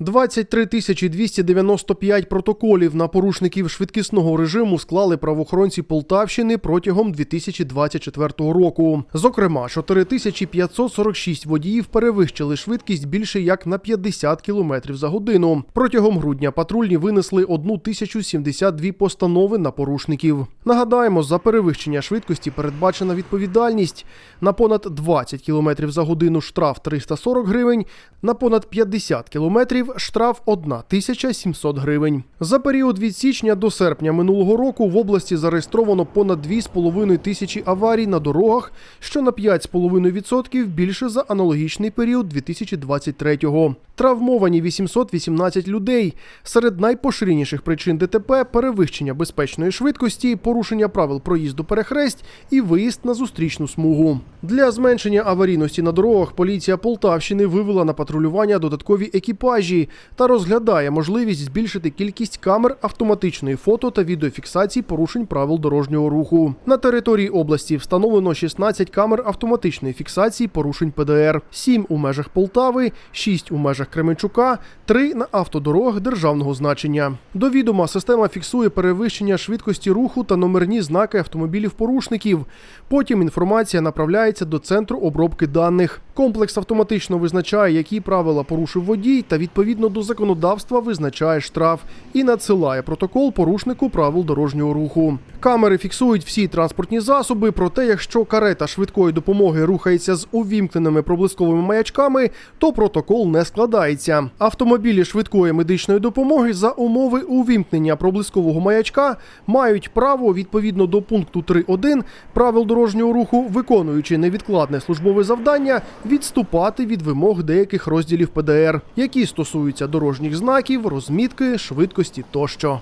23 тисячі 295 протоколів на порушників швидкісного режиму склали правоохоронці Полтавщини протягом 2024 року. Зокрема, 4546 водіїв перевищили швидкість більше як на 50 км за годину. Протягом грудня патрульні винесли 1072 постанови на порушників. Нагадаємо, за перевищення швидкості передбачена відповідальність на понад 20 км за годину штраф 340 гривень, на понад 50 км штраф 1700 гривень. За період від січня до серпня минулого року в області зареєстровано понад 2,5 тисячі аварій на дорогах, що на 5,5% більше за аналогічний період 2023-го. Травмовані 818 людей. Серед найпоширеніших причин ДТП перевищення безпечної швидкості, порушення правил проїзду перехресть і виїзд на зустрічну смугу. Для зменшення аварійності на дорогах поліція Полтавщини вивела на патрулювання додаткові екіпажі та розглядає можливість збільшити кількість камер автоматичної фото та відеофіксації порушень правил дорожнього руху. На території області встановлено 16 камер автоматичної фіксації порушень ПДР, 7 у межах Полтави, 6 у межах Кременчука, 3 на автодорогах державного значення. До відома система фіксує перевищення швидкості руху та номерні знаки автомобілів порушників. Потім інформація направляється до центру обробки даних. Комплекс автоматично визначає, які правила порушив водій, та відповідно до законодавства визначає штраф і надсилає протокол порушнику правил дорожнього руху. Камери фіксують всі транспортні засоби. Проте, якщо карета швидкої допомоги рухається з увімкненими проблисковими маячками, то протокол не складається. Автомобілі швидкої медичної допомоги за умови увімкнення проблискового маячка мають право відповідно до пункту 3.1 правил дорожнього руху, виконуючи невідкладне службове завдання, відступати від вимог деяких розділів ПДР, які стосуються дорожніх знаків, розмітки, швидкості тощо.